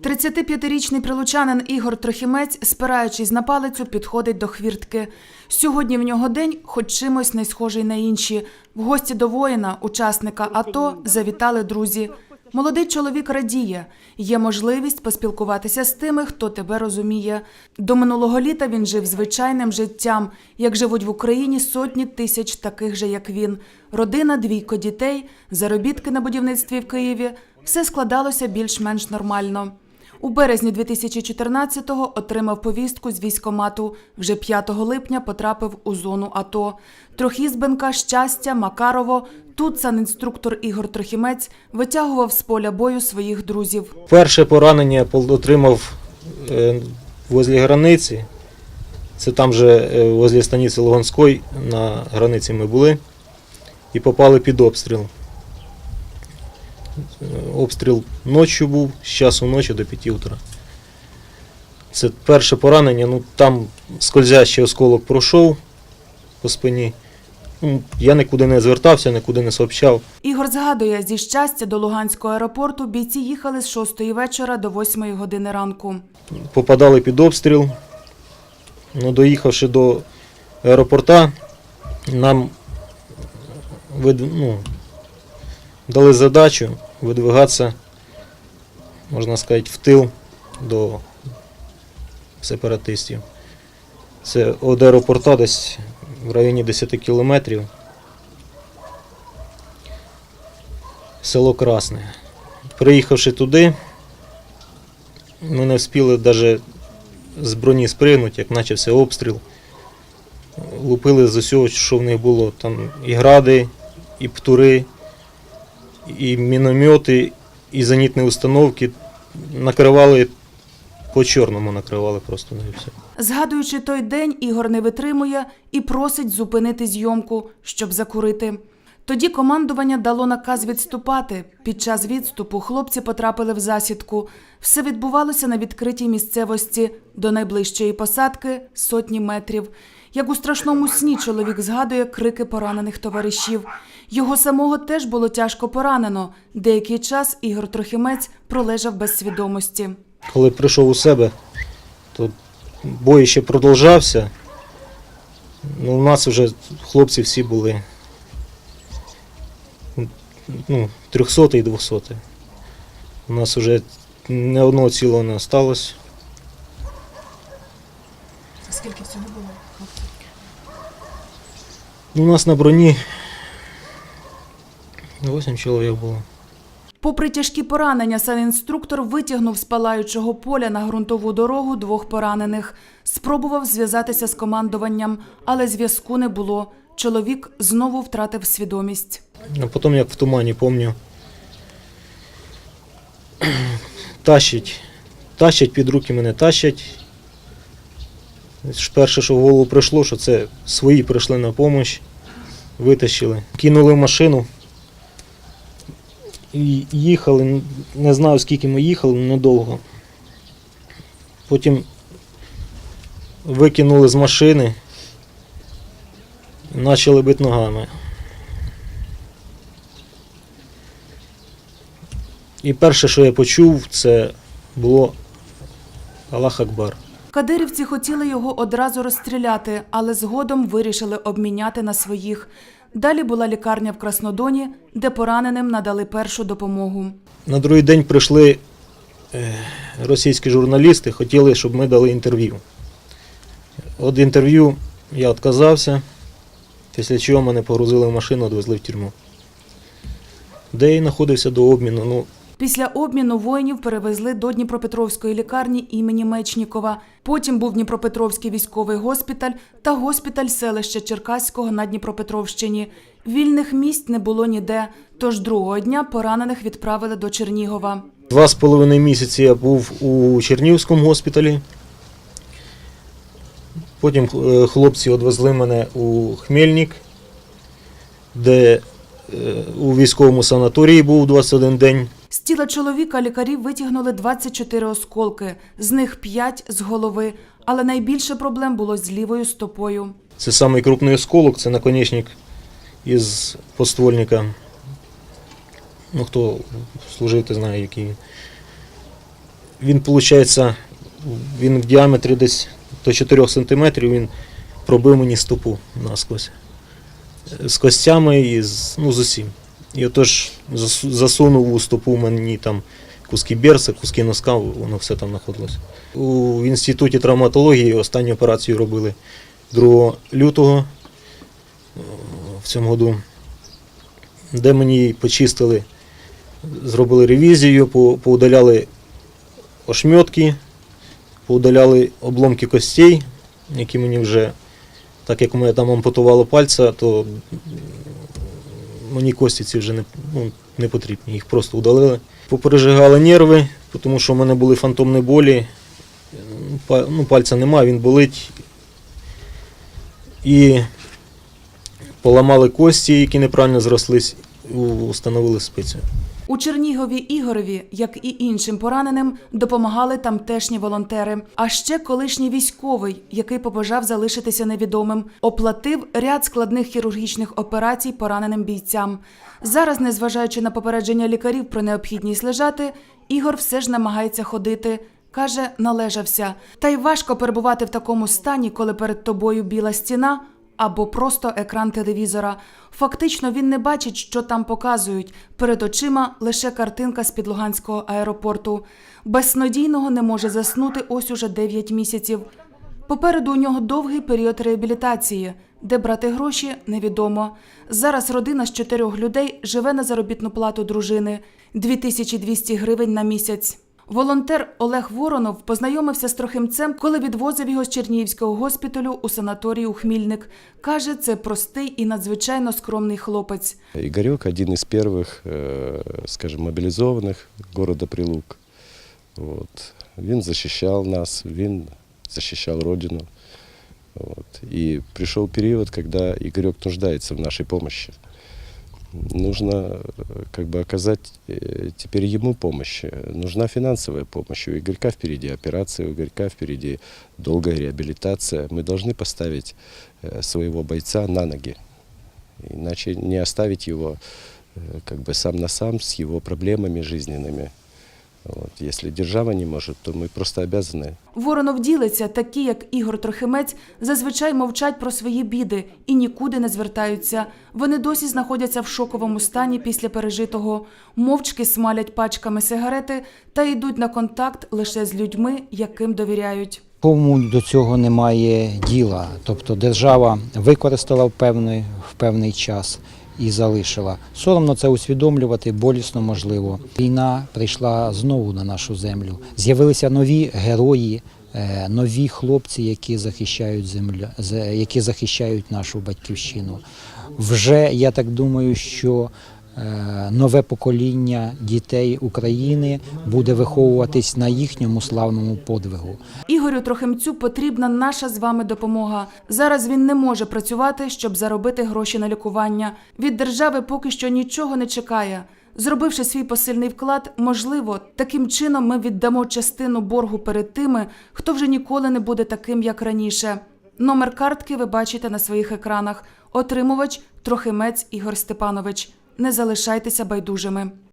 35-річний прилучанин Ігор Трохімець, спираючись на палицю, підходить до хвіртки. Сьогодні в нього день, хоч чимось не схожий на інші. В гості до воїна, учасника АТО, завітали друзі. Молодий чоловік радіє. Є можливість поспілкуватися з тими, хто тебе розуміє. До минулого літа він жив звичайним життям, як живуть в Україні сотні тисяч таких же, як він. Родина, двійко дітей, заробітки на будівництві в Києві. Все складалося більш-менш нормально. У березні 2014-го отримав повістку з військомату. Вже 5 липня потрапив у зону АТО. Трохізбенка, щастя, Макарово. Тут санінструктор Ігор Трохімець витягував з поля бою своїх друзів. Перше поранення отримав е, возле границі. Це там же е, возле станиці Луганської на границі ми були і попали під обстріл. Обстріл ночі був, з часу ночі до 5 утра. Це перше поранення, ну там скользящий осколок пройшов по спині. Ну, Я нікуди не звертався, нікуди не сообщав. Ігор згадує, зі щастя до Луганського аеропорту бійці їхали з 6 вечора до 8 години ранку. попадали під обстріл. Ну, доїхавши до аеропорта, нам ну, дали задачу видвигатися, можна сказати, в тил до сепаратистів. Це від аеропорта десь в районі 10 кілометрів. Село Красне. Приїхавши туди, ми не встигли навіть з броні спригнути, як почався обстріл. Лупили з усього, що в них було. Там і гради, і птури, і міномети, і зенітні установки. Накривали по чорному накривали просто не все. Згадуючи той день, Ігор не витримує і просить зупинити зйомку, щоб закурити. Тоді командування дало наказ відступати. Під час відступу хлопці потрапили в засідку. Все відбувалося на відкритій місцевості до найближчої посадки сотні метрів. Як у страшному сні чоловік згадує крики поранених товаришів. Його самого теж було тяжко поранено. Деякий час Ігор Трохимець пролежав без свідомості. Коли прийшов у себе, то бой ще продовжався. Ну, у нас вже хлопці всі були ну, 300 і 200. У нас вже ні одного цілого не осталось. Скільки всього було? Ну, у нас на броні 8 чоловік було. Попри тяжкі поранення, санінструктор витягнув з палаючого поля на ґрунтову дорогу двох поранених. Спробував зв'язатися з командуванням, але зв'язку не було. Чоловік знову втратив свідомість. А потім, як в тумані, пам'ятаю, тащить, тащать під руки мене, тащать. Перше, що в голову прийшло, що це свої прийшли на допомогу, витащили, кинули в машину і їхали. Не знаю, скільки ми їхали, але недовго. Потім викинули з машини, почали бити ногами. І перше, що я почув, це було Аллах Акбар. Кадирівці хотіли його одразу розстріляти, але згодом вирішили обміняти на своїх. Далі була лікарня в Краснодоні, де пораненим надали першу допомогу. На другий день прийшли е, російські журналісти, хотіли, щоб ми дали інтерв'ю. От інтерв'ю я відказався, після чого мене погрузили в машину, відвезли в тюрму. Де я знаходився до обміну. Ну, Після обміну воїнів перевезли до Дніпропетровської лікарні імені Мечнікова. Потім був Дніпропетровський військовий госпіталь та госпіталь селища Черкаського на Дніпропетровщині. Вільних місць не було ніде, тож другого дня поранених відправили до Чернігова. Два з половиною місяці я був у Чернігівському госпіталі. Потім е, хлопці відвезли мене у Хмельник, де е, у військовому санаторії був 21 день. З тіла чоловіка лікарі витягнули 24 осколки, з них 5 з голови. Але найбільше проблем було з лівою стопою. Це самий крупний осколок, це наконечник із подствольника. Ну, хто служив, ти знає, який. він. Він, виходить, він в діаметрі десь до 4 см він пробив мені стопу наскось. З костями і з, ну, з усім. І отож засунув у стопу мені там куски берса, куски носка, воно все там знаходилось. У інституті травматології останню операцію робили 2 лютого е, в цьому году, де мені почистили, зробили ревізію, поудаляли ошмьотки, поудаляли обломки костей, які мені вже, так як мене там ампутувало пальця, то мені кості ці вже не, ну, не потрібні, їх просто удалили. Попережигали нерви, тому що в мене були фантомні болі. Ну, пальця немає, він болить. І поламали кості, які неправильно зрослись, установили спицю. У Чернігові Ігорові, як і іншим пораненим, допомагали тамтешні волонтери. А ще колишній військовий, який побажав залишитися невідомим, оплатив ряд складних хірургічних операцій пораненим бійцям. Зараз, незважаючи на попередження лікарів про необхідність лежати, Ігор все ж намагається ходити. Каже, належався. Та й важко перебувати в такому стані, коли перед тобою біла стіна або просто екран телевізора. Фактично він не бачить, що там показують. Перед очима лише картинка з-під Луганського аеропорту. Без снодійного не може заснути ось уже 9 місяців. Попереду у нього довгий період реабілітації, де брати гроші невідомо. Зараз родина з чотирьох людей живе на заробітну плату дружини 2200 гривень на місяць. Волонтер Олег Воронов познайомився з трохимцем, коли відвозив його з Чернігівського госпіталю у санаторій у Хмільник. Каже, це простий і надзвичайно скромний хлопець. Игорек один из первых, э, скажем, мобилизованных города Прилук. Вот. Він защищал нас, він защищал Родину. Вот. И пришел период, когда Игорек нуждается в нашей помощи. Нужно э, как бы оказать э, теперь ему помощь. Нужна финансовая помощь. У Игорька впереди операция, у Игорька впереди долгая реабилитация. Мы должны поставить э, своего бойца на ноги. Иначе не оставить его э, как бы сам на сам с его проблемами жизненными. Вот. Если держава не может, то мы просто обязаны Воронов ділиться, такі як Ігор Трохимець, зазвичай мовчать про свої біди і нікуди не звертаються. Вони досі знаходяться в шоковому стані після пережитого, мовчки смалять пачками сигарети та йдуть на контакт лише з людьми, яким довіряють. Кому до цього немає діла. Тобто держава використала в певний, в певний час і залишила. Соромно це усвідомлювати, болісно можливо. Війна прийшла знову на нашу землю. З'явилися нові герої, е, нові хлопці, які захищають землю, які захищають нашу батьківщину. Вже я так думаю, що нове покоління дітей України буде виховуватись на їхньому славному подвигу. Ігорю Трохимцю потрібна наша з вами допомога. Зараз він не може працювати, щоб заробити гроші на лікування. Від держави поки що нічого не чекає. Зробивши свій посильний вклад, можливо, таким чином ми віддамо частину боргу перед тими, хто вже ніколи не буде таким, як раніше. Номер картки ви бачите на своїх екранах. Отримувач Трохимець Ігор Степанович. Не залишайтеся байдужими.